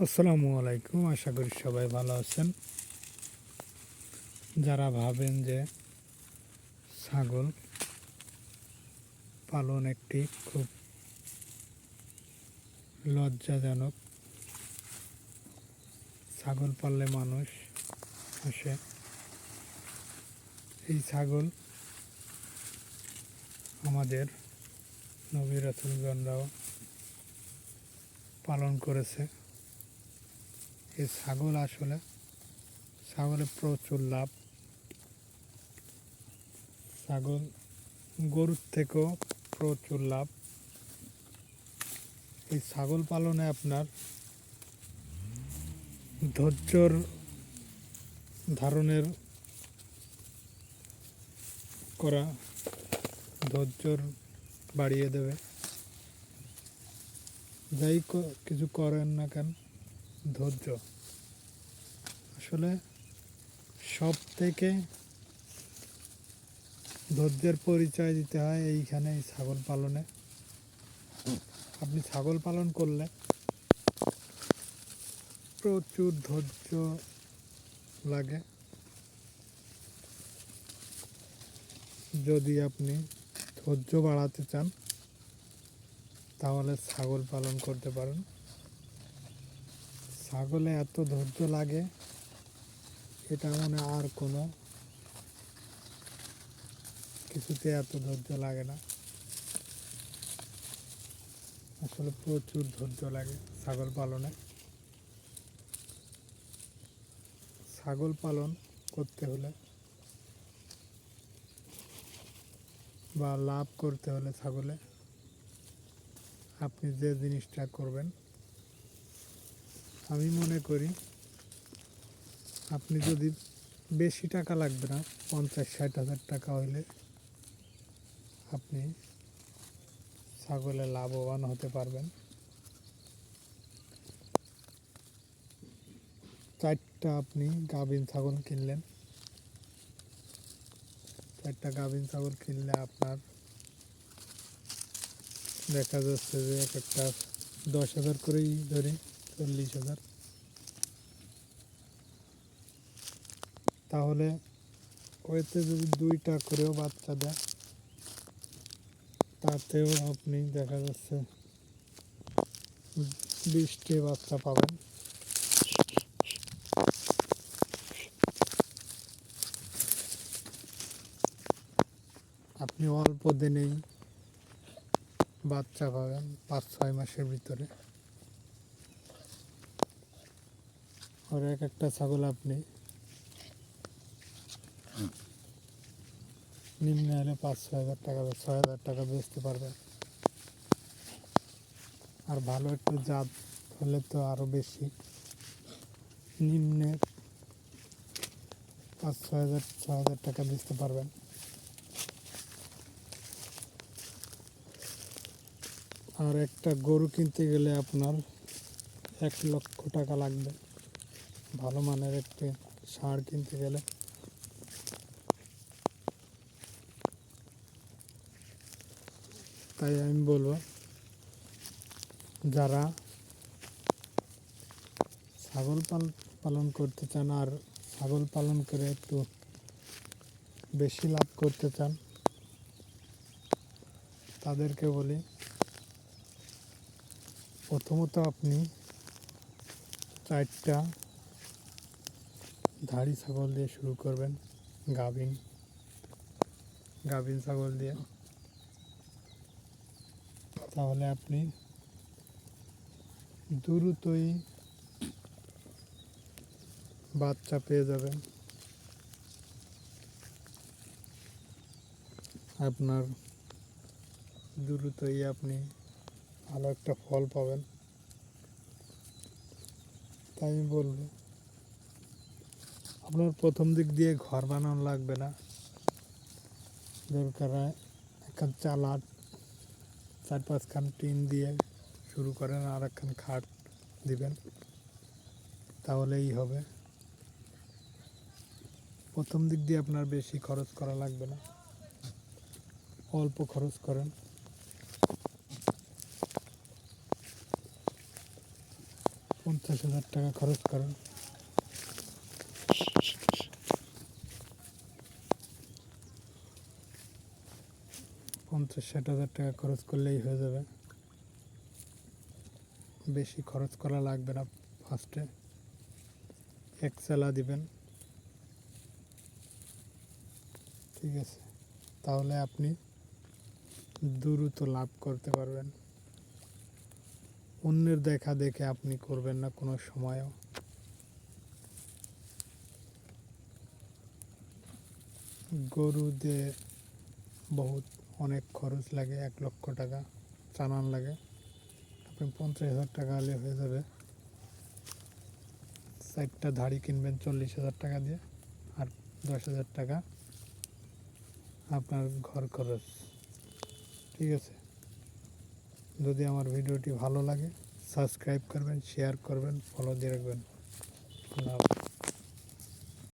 আসসালামু আলাইকুম, আশা করি সবাই ভালো আছেন। যারা ভাবেন যে ছাগল পালন একটি খুব লজ্জাজনক, ছাগল পাললে মানুষ আসে এই ছাগল আমাদের নবী রাসুলগণরাও পালন করেছে। এই ছাগল আসলে ছাগলের প্রচুর লাভ। ছাগল গরুর থেকেও প্রচুর লাভ। এই ছাগল পালনে আপনার ধৈর্যর ধারণের করা ধৈর্যর বাড়িয়ে দেবে। যাই কিছু করেন না কেন ধৈর্য। আসলে সব থেকে ধৈর্যের পরিচয় দিতে হয় এইখানে এই ছাগল পালনে। আপনি ছাগল পালন করলে প্রচুর ধৈর্য লাগে। যদি আপনি ধৈর্য বাড়াতে চান, তাহলে ছাগল পালন করতে পারেন। ছাগলে এত ধৈর্য লাগে? এটা মনে আর কোনো কিছুতে এত ধৈর্য লাগে না। আসলে প্রচুর ধৈর্য লাগে ছাগল পালনে। ছাগল পালন করতে হলে বা লাভ করতে হলে ছাগলে আপনি যে জিনিসটা করবেন আমি মনে করি আপনি যদি বেশি টাকা লাগবে না, পঞ্চাশ, ষাট হাজার টাকা হইলে আপনি ছাগলে লাভবান হতে পারবেন। চারটা আপনি গাভিন ছাগল কিনলেন। চারটা গাভিন ছাগল কিনলে আপনার দেখা যাচ্ছে যে এক একটা দশ হাজার করেই ধরি, চল্লিশ হাজার। তাহলে ওইতে যদি দুইটা করেও বাচ্চা দেয়, তাতেও আপনি দেখা যাচ্ছে বিশটি বাচ্চা পাবেন। আপনি অল্প দিনেই বাচ্চা পাবেন পাঁচ, ছয় মাসের ভিতরে। আর এক একটা ছাগল আপনি নিম্ন হলে পাঁচ, ছয় হাজার টাকা বা ছয় হাজার টাকা বেচতে পারবেন আর ভালো একটু জাত হলে তো আরও বেশি। নিম্নে পাঁচ, ছয় হাজার ছয় হাজার টাকা বেচতে পারবেন। আর একটা গরু কিনতে গেলে আপনার এক লক্ষ টাকা লাগবে। ভালো মানের একটি সার কিনতে গেলে। তাই আমি বলব, যারা ছাগল পাল, পালন করতে চান আর ছাগল পালন করে একটু বেশি লাভ করতে চান, তাদেরকে বলি, প্রথমত আপনি চারটা ধাড়ি ছাগল দিয়ে শুরু করবেন, গাভিন গাভিন ছাগল দিয়ে। তাহলে আপনি দ্রুতই বাচ্চা পেয়ে যাবেন। আপনার দ্রুতই আপনি ভালো একটা ফল পাবেন। তাই আমি বলব, আপনার প্রথম দিক দিয়ে ঘর বানানো লাগবে না। দরকার একখান চালাট চার পাঁচখান টিন দিয়ে শুরু করেন, আর একখান খাট দিবেন। তাহলেই হবে। প্রথম দিক দিয়ে আপনার বেশি খরচ করা লাগবে না। অল্প খরচ করেন। পঞ্চাশ হাজার টাকা খরচ করেন। পঞ্চাশ, ষাট হাজার টাকা খরচ করলেই হয়ে যাবে। বেশি খরচ করা লাগবে না ফার্স্টে এক চালা দিবেন। ঠিক আছে। তাহলে আপনি দ্রুত লাভ করতে পারবেন। অন্যের দেখা দেখে আপনি করবেন না কোনো সময়ও। গরুতে বহুত অনেক খরচ লাগে, এক লক্ষ টাকা চালান লাগে। আপনি পঞ্চাশ হাজার টাকা হলে হয়ে যাবে। চারটা ধাড়ি কিনবেন চল্লিশ হাজার টাকা দিয়ে, আর দশ হাজার টাকা আপনার ঘর খরচ। ঠিক আছে? যদি আমার ভিডিওটি ভালো লাগে, সাবস্ক্রাইব করবেন শেয়ার করবেন ফলো দিয়ে রাখবেন।